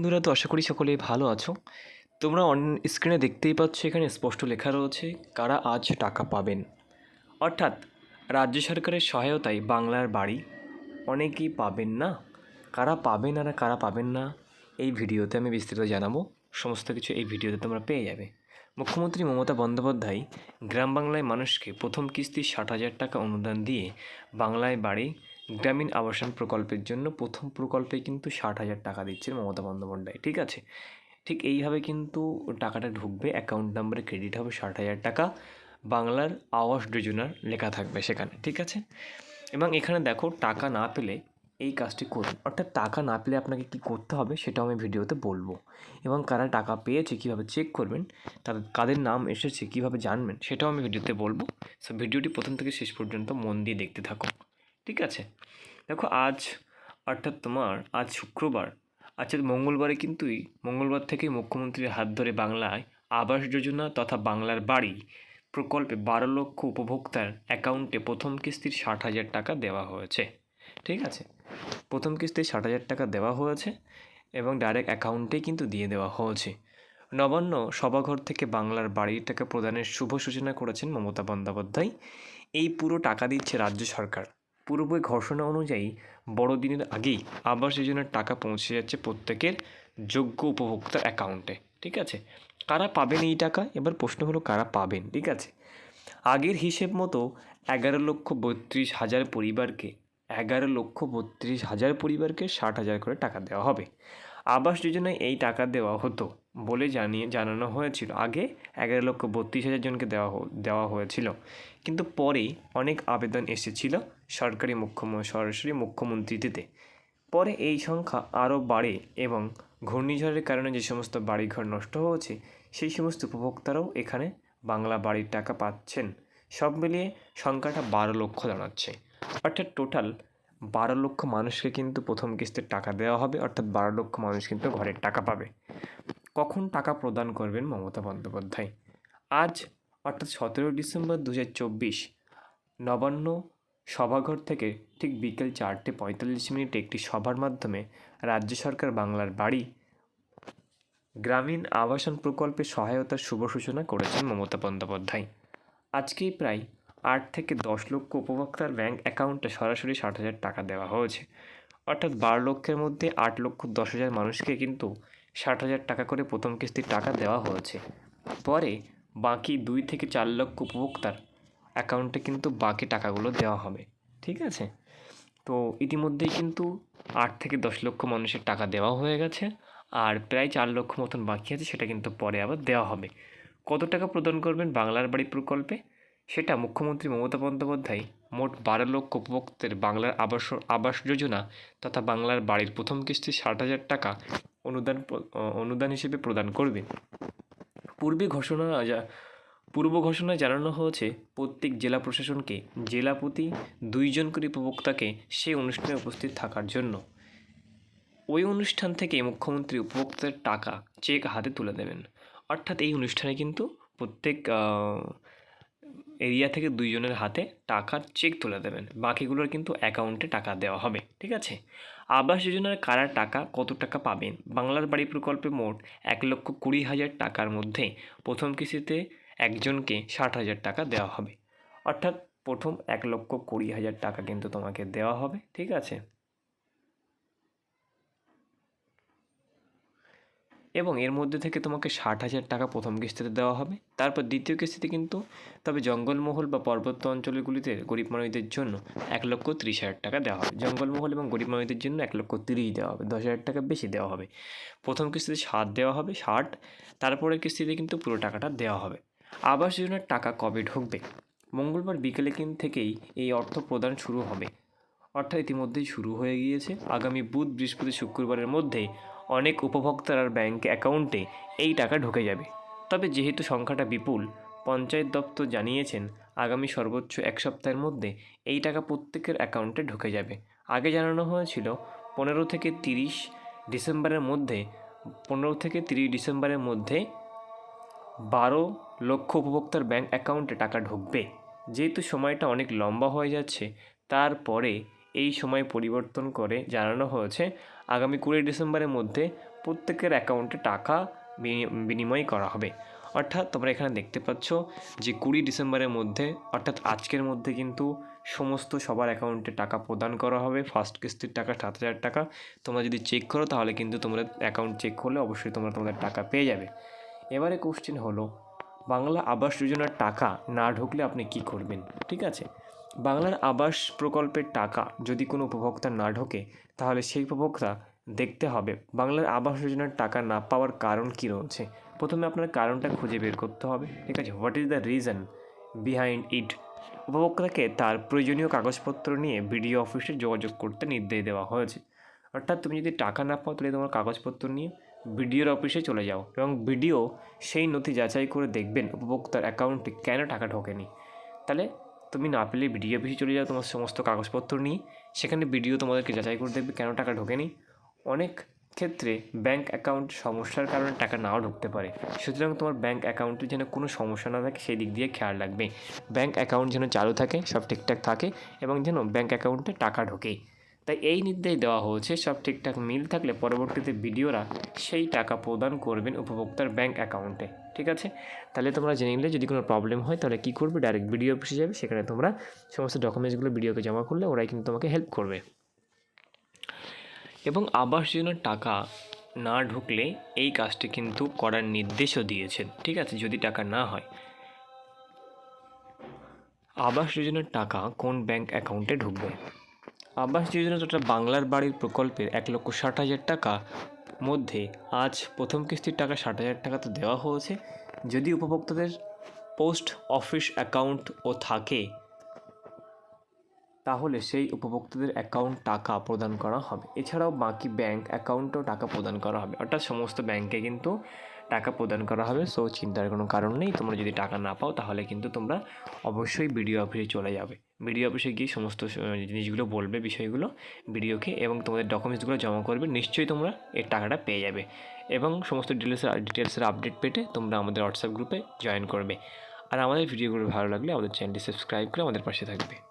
বন্ধুরা তো আশা করি সকলেই ভালো আছো। তোমরা অন স্ক্রিনে দেখতেই পাচ্ছ, এখানে স্পষ্ট লেখা রয়েছে, কারা আজ টাকা পাবেন। অর্থাৎ, রাজ্য সরকারের সহায়তায় বাংলার বাড়ি অনেকেই পাবেন না। কারা পাবেন আর কারা পাবেন না, এই ভিডিওতে আমি বিস্তারিত জানাব। সমস্ত কিছু এই ভিডিওতে তোমরা পেয়ে যাবে। মুখ্যমন্ত্রী মমতা বন্দ্যোপাধ্যায় গ্রাম বাংলায় মানুষকে প্রথম কিস্তি ষাট হাজার টাকা অনুদান দিয়ে বাংলায় বাড়ি গ্রামীণ আবাসন প্রকল্পের জন্য প্রথম প্রকল্পে কিন্তু ষাট হাজার টাকা দিচ্ছেন মমতা বন্দ্যোপাধ্যায়, ঠিক আছে? ঠিক এইভাবে কিন্তু টাকাটা ঢুকবে অ্যাকাউন্ট নাম্বারে ক্রেডিট হবে ষাট হাজার টাকা, বাংলার আওয়াস যোজনার লেখা থাকবে সেখানে, ঠিক আছে? এবং এখানে দেখো টাকা না পেলে এই কাজটি করুন। অর্থাৎ টাকা না পেলে আপনাকে কী করতে হবে সেটাও আমি ভিডিওতে বলব। এবং কারা টাকা পেয়েছে কীভাবে চেক করবেন তাদের কাদের নাম এসেছে কীভাবে জানবেন সেটাও আমি ভিডিওতে বলব। সো ভিডিওটি প্রথম থেকে শেষ পর্যন্ত মন দিয়ে দেখতে থাকো ঠিক আছে। দেখো আজ, অর্থাৎ তোমার আজ শুক্রবার আচ্ছা মঙ্গলবারে কিন্তুই, মঙ্গলবার থেকেই মুখ্যমন্ত্রীর হাত ধরে বাংলায় আবাস যোজনা তথা বাংলার বাড়ি প্রকল্পে বারো লক্ষ উপভোক্তার অ্যাকাউন্টে প্রথম কিস্তির ষাট হাজার টাকা দেওয়া হয়েছে। ঠিক আছে? প্রথম কিস্তির ষাট হাজার টাকা দেওয়া হয়েছে এবং ডাইরেক্ট অ্যাকাউন্টেই কিন্তু দিয়ে দেওয়া হয়েছে। নবান্ন সভাঘর থেকে বাংলার বাড়ির টাকা প্রদানের শুভ সূচনা করেছেন মমতা বন্দ্যোপাধ্যায়। এই পুরো টাকা দিচ্ছে রাজ্য সরকার। পূর্বে ঘোষণা অনুযায়ী বড়দিনের আগেই আবাস যোজনার টাকা পৌঁছে যাচ্ছে প্রত্যেকের যোগ্য উপভোক্তার অ্যাকাউন্টে, ঠিক আছে? কারা পাবেন এই টাকা? এবার প্রশ্ন হলো, কারা পাবেন, ঠিক আছে? আগের হিসেব মতো এগারো লক্ষ বত্রিশ হাজার পরিবারকে, এগারো লক্ষ বত্রিশ হাজার পরিবারকে ষাট হাজার করে টাকা দেওয়া হবে। আবাস যোজনায় এই টাকা দেওয়া হতো। বলে জানিয়ে, জানানো হয়েছিল। আগে এগারো লক্ষ বত্রিশ হাজার জনকে দেওয়া দেওয়া হয়েছিল। কিন্তু পরে অনেক আবেদন এসেছিল সরকারি মুখ্যম, সরাসরি মুখ্যমন্ত্রীতে পরে এই সংখ্যা আরও বাড়ে এবং ঘূর্ণিঝড়ের কারণে যে সমস্ত বাড়িঘর নষ্ট হয়েছে, সেই সমস্ত উপভোক্তারাও এখানে বাংলা বাড়ির টাকা পাচ্ছেন। সব মিলিয়ে সংখ্যাটা বারো লক্ষ দাঁড়াচ্ছে। অর্থাৎ টোটাল বারো লক্ষ মানুষকে কিন্তু প্রথম কিস্তির টাকা দেওয়া হবে, অর্থাৎ বারো লক্ষ মানুষ কিন্তু ঘরের টাকা পাবে। কখন টাকা প্রদান করবেন মমতা বন্দ্যোপাধ্যায়? আজ, অর্থাৎ সতেরোই ডিসেম্বর দু হাজার চব্বিশ, নবান্ন সভাঘর থেকে ঠিক বিকেল চারটে পঁয়তাল্লিশ মিনিটে একটি সভার মাধ্যমে রাজ্য সরকার বাংলার বাড়ি, গ্রামীণ আবাসন প্রকল্পে সহায়তার শুভ সূচনা করেছেন মমতা বন্দ্যোপাধ্যায়। আজকেই প্রায় আট থেকে দশ লক্ষ উপভোক্তার ব্যাংক অ্যাকাউন্টে সরাসরি ষাট হাজার টাকা দেওয়া হয়েছে। অর্থাৎ বারো লক্ষের মধ্যে আট লক্ষ দশ হাজার মানুষকে কিন্তু ষাট হাজার টাকা করে প্রথম কিস্তির টাকা দেওয়া হয়েছে। পরে বাকি দুই থেকে চার লক্ষ উপভোক্তার অ্যাকাউন্টে কিন্তু বাকি টাকাগুলো দেওয়া হবে, ঠিক আছে? তো ইতিমধ্যেই কিন্তু আট থেকে দশ লক্ষ মানুষের টাকা দেওয়া হয়ে গেছে আর প্রায় চার লক্ষ মতন বাকি আছে, সেটা কিন্তু পরে আবার দেওয়া হবে। কত টাকা প্রদান করবেন বাংলার বাড়ি প্রকল্পে? সেটা মুখ্যমন্ত্রী মমতা বন্দ্যোপাধ্যায় মোট বারো লক্ষ উপভোক্তের বাংলার আবাস আবাস যোজনা তথা বাংলার বাড়ির প্রথম কিস্তি ষাট হাজার টাকা অনুদান অনুদান হিসেবে প্রদান করবে পূর্বে ঘোষণা পূর্ব ঘোষণায় জানানো হয়েছে, প্রত্যেক জেলা প্রশাসনকে, জেলা প্রতি দুইজন করে উপভোক্তাকে সেই অনুষ্ঠানে উপস্থিত থাকার জন্য। ওই অনুষ্ঠান থেকে মুখ্যমন্ত্রী উপভোক্তার টাকা চেক হাতে তুলে দেবেন। অর্থাৎ এই অনুষ্ঠানে কিন্তু প্রত্যেক এরিয়া থেকে দুইজনের হাতে টাকার চেক তুলে দেবেন। বাকিগুলোর কিন্তু অ্যাকাউন্টে টাকা দেওয়া হবে, ঠিক আছে? আবাস যোজনার কারা টাকা কত টাকা পাবেন? বাংলার বাড়ি প্রকল্পে মোট এক লক্ষ কুড়ি হাজার টাকার মধ্যে প্রথম কিস্তিতে একজনকে ষাট হাজার টাকা দেওয়া হবে। অর্থাৎ প্রথম এক লক্ষ কুড়ি হাজার টাকা কিন্তু তোমাকে দেওয়া হবে, ঠিক আছে? এবং এর মধ্যে থেকে তোমাকে ষাট হাজার টাকা প্রথম কিস্তিতে দেওয়া হবে। তারপর দ্বিতীয় কিস্তিতে কিন্তু তবে জঙ্গলমহল বা পার্বত্য অঞ্চলগুলিতে গরিব মানুষদের জন্য এক লক্ষ ত্রিশ হাজার টাকা দেওয়া হবে। জঙ্গলমহল এবং গরিব মানুষদের জন্য এক লক্ষ তিরিশ দেওয়া হবে, দশ হাজার টাকা বেশি দেওয়া হবে। প্রথম কিস্তিতে ষাট দেওয়া হবে, ষাট। তারপরের কিস্তিতে কিন্তু পুরো টাকাটা দেওয়া হবে। আবাস যোজনার টাকা কবে ঢুকবে? মঙ্গলবার বিকেলে কিন থেকেই এই অর্থ প্রদান শুরু হবে। অর্থাৎ ইতিমধ্যেই শুরু হয়ে গিয়েছে। আগামী বুধ, বৃহস্পতি, শুক্রবারের মধ্যে অনেক উপভোক্তার ব্যাংক অ্যাকাউন্টে এই টাকা ঢুকে যাবে। তবে যেহেতু সংখ্যাটা বিপুল, পঞ্চায়েত দপ্তর জানিয়েছেন আগামী সর্বোচ্চ এক সপ্তাহের মধ্যে এই টাকা প্রত্যেকের অ্যাকাউন্টে ঢুকে যাবে। আগে জানানো হয়েছিল পনেরো থেকে তিরিশ ডিসেম্বরের মধ্যে, পনেরো থেকে তিরিশ ডিসেম্বরের মধ্যে বারো লক্ষ উপভোক্তার ব্যাংক অ্যাকাউন্টে টাকা ঢুকবে। যেহেতু সময়টা অনেক লম্বা হয়ে যাচ্ছে, তারপরে এই সময় পরিবর্তন করে জানানো হয়েছে আগামী কুড়ি ডিসেম্বরের মধ্যে প্রত্যেকের অ্যাকাউন্টে টাকা বিনিময় করা হবে। অর্থাৎ তোমরা এখানে দেখতে পাচ্ছ যে কুড়ি ডিসেম্বরের মধ্যে, অর্থাৎ আজকের মধ্যে কিন্তু সমস্ত সবার অ্যাকাউন্টে টাকা প্রদান করা হবে, ফার্স্ট কিস্তির টাকা, সাত হাজার টাকা। তোমরা যদি চেক করো তাহলে কিন্তু তোমরা অ্যাকাউন্ট চেক করলে অবশ্যই তোমরা তোমাদের টাকা পেয়ে যাবে। এবারে কোশ্চেন হলো বাংলা আবাস যোজনার টাকা না ঢুকলে আপনি কি করবেন? ঠিক আছে? বাংলার আবাস প্রকল্পের টাকা যদি কোনো উপভোক্তা না ঢোকে, তাহলে সেই উপভোক্তা দেখতে হবে বাংলার আবাস যোজনার টাকা না পাওয়ার কারণ কী রয়েছে? প্রথমে আপনার কারণটা খুঁজে বের করতে হবে। ঠিক আছে? What is the reason behind it উপভোক্তাকে তার প্রয়োজনীয় কাগজপত্র নিয়ে বিডিও অফিসে যোগাযোগ করতে নির্দেশ দেওয়া হয়েছে। অর্থাৎ তুমি যদি টাকা না পাও, তাহলে তোমার কাগজপত্র নিয়ে বিডিওর অফিসে চলে যাও এবং বিডিও সেই নথি যাচাই করে দেখবেন উপভোক্তার অ্যাকাউন্টে কেন টাকা ঢোকেনি। তাহলে তুমি না পেলে বিডিও অফিসে চলে যাও, তোমার সমস্ত কাগজপত্র নিয়ে। সেখানে বিডিও তোমাদেরকে যাচাই করে দেখবে কেন টাকা ঢোকেনি। অনেক ক্ষেত্রে ব্যাংক অ্যাকাউন্ট সমস্যার কারণে টাকা নাও ঢুকতে পারে। সুতরাং তোমার ব্যাংক অ্যাকাউন্টে যেন কোনো সমস্যা না থাকে, সেই দিক দিয়ে খেয়াল রাখবে। ব্যাংক অ্যাকাউন্ট যেন চালু থাকে, সব ঠিকঠাক থাকে এবং যেন ব্যাংক অ্যাকাউন্টে টাকা ঢোকে। তাই এই নির্দেশ দেওয়া হয়েছে, সব ঠিকঠাক মিল থাকলে পরবর্তীতে ভিডিওরা সেই টাকা প্রদান করবেন উপভোক্তার ব্যাংক অ্যাকাউন্টে, ঠিক আছে? তাহলে তোমরা জেনে নিলে যদি কোনো প্রবলেম হয় তাহলে কী করবে? ডাইরেক্ট ভিডিও অফিসে যাবে, সেখানে তোমরা সমস্ত ডকুমেন্টসগুলো ভিডিওকে জমা করলে ওরাই কিন্তু তোমাকে হেল্প করবে। এবং আবাস যোজনার টাকা না ঢুকলে এই কাজটি কিন্তু করার নির্দেশও দিয়েছেন, ঠিক আছে? যদি টাকা না হয়। আবাস যোজনার টাকা কোন ব্যাংক অ্যাকাউন্টে ঢুকবে? আবাস যোজনা তথা বাংলার বাড়ির প্রকল্পের এক লক্ষ ষাট হাজার টাকা মধ্যে আজ প্রথম কিস্তির টাকা ষাট হাজার টাকা তো দেওয়া হয়েছে। যদি উপভোক্তাদের পোস্ট অফিস অ্যাকাউন্ট ও থাকে, তাহলে সেই উপভোক্তাদের অ্যাকাউন্ট টাকা প্রদান করা হবে। এছাড়াও বাকি ব্যাংক অ্যাকাউন্টেও টাকা প্রদান করা হবে। অর্থাৎ সমস্ত ব্যাংকে কিন্তু টাকা প্রদান করা হবে, সো চিন্তার কোনো কারণ নেই। তোমরা যদি টাকা না পাও, তাহলে কিন্তু তোমরা অবশ্যই বিডিও অফিসে চলে যাবে। বিডিও অফিসে গিয়ে সমস্ত জিনিসগুলো বলবে, বিষয়গুলো বিডিওকে এবং তোমাদের ডকুমেন্টসগুলো জমা করবে, নিশ্চয়ই তোমরা এর টাকাটা পেয়ে যাবে। এবং সমস্ত ডিটেলসের ডিটেলসের আপডেট পেতে তোমরা আমাদের হোয়াটসঅ্যাপ গ্রুপে জয়েন করবে। আর আমাদের ভিডিওগুলো ভালো লাগলে আমাদের চ্যানেলটি সাবস্ক্রাইব করে আমাদের পাশে থাকবে।